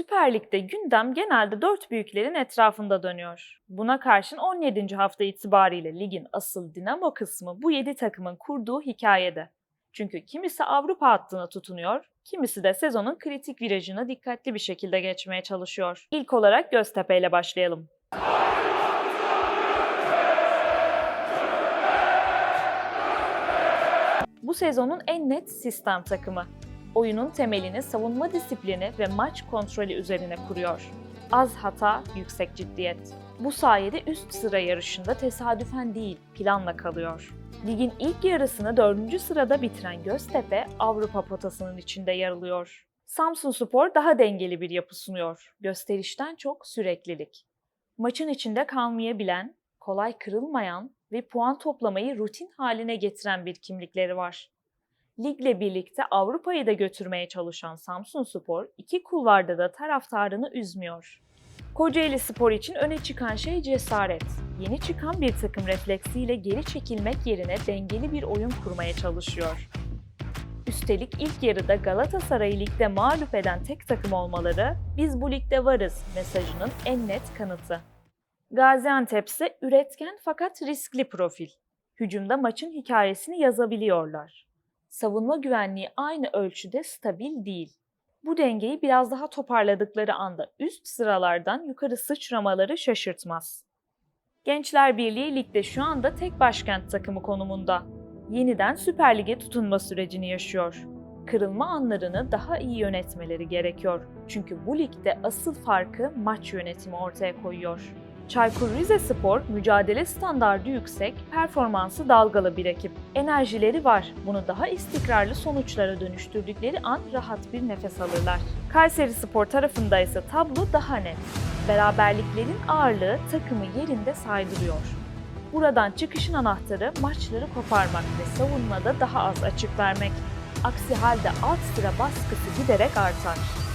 Süper Lig'de gündem genelde dört büyüklerin etrafında dönüyor. Buna karşın 17. hafta itibariyle ligin asıl dinamo kısmı bu 7 takımın kurduğu hikayede. Çünkü kimisi Avrupa hattına tutunuyor, kimisi de sezonun kritik virajını dikkatli bir şekilde geçmeye çalışıyor. İlk olarak Göztepe ile başlayalım. Bu sezonun en net sistem takımı. Oyunun temelini savunma disiplini ve maç kontrolü üzerine kuruyor. Az hata, yüksek ciddiyet. Bu sayede üst sıra yarışında tesadüfen değil, planla kalıyor. Ligin ilk yarısını 4. sırada bitiren Göztepe, Avrupa potasının içinde yer alıyor. Samsun Spor daha dengeli bir yapı sunuyor. Gösterişten çok süreklilik. Maçın içinde kalmayabilen, kolay kırılmayan ve puan toplamayı rutin haline getiren bir kimlikleri var. Ligle birlikte Avrupa'yı da götürmeye çalışan Samsun Spor iki kulvarda da taraftarını üzmüyor. Kocaeli Spor için öne çıkan şey cesaret. Yeni çıkan bir takım refleksiyle geri çekilmek yerine dengeli bir oyun kurmaya çalışıyor. Üstelik ilk yarıda Galatasaray'ı ligde mağlup eden tek takım olmaları biz bu ligde varız mesajının en net kanıtı. Gaziantep ise üretken fakat riskli profil. Hücumda maçın hikayesini yazabiliyorlar. Savunma güvenliği aynı ölçüde stabil değil. Bu dengeyi biraz daha toparladıkları anda üst sıralardan yukarı sıçramaları şaşırtmaz. Gençler Birliği ligde şu anda tek başkent takımı konumunda. Yeniden Süper Lig'e tutunma sürecini yaşıyor. Kırılma anlarını daha iyi yönetmeleri gerekiyor. Çünkü bu ligde asıl farkı maç yönetimi ortaya koyuyor. Çaykur Rizespor mücadele standardı yüksek, performansı dalgalı bir ekip. Enerjileri var. Bunu daha istikrarlı sonuçlara dönüştürdükleri an rahat bir nefes alırlar. Kayseri Spor tarafında ise tablo daha net. Beraberliklerin ağırlığı takımı yerinde saydırıyor. Buradan çıkışın anahtarı maçları koparmak ve savunmada daha az açık vermek. Aksi halde alt sıra baskısı giderek artar.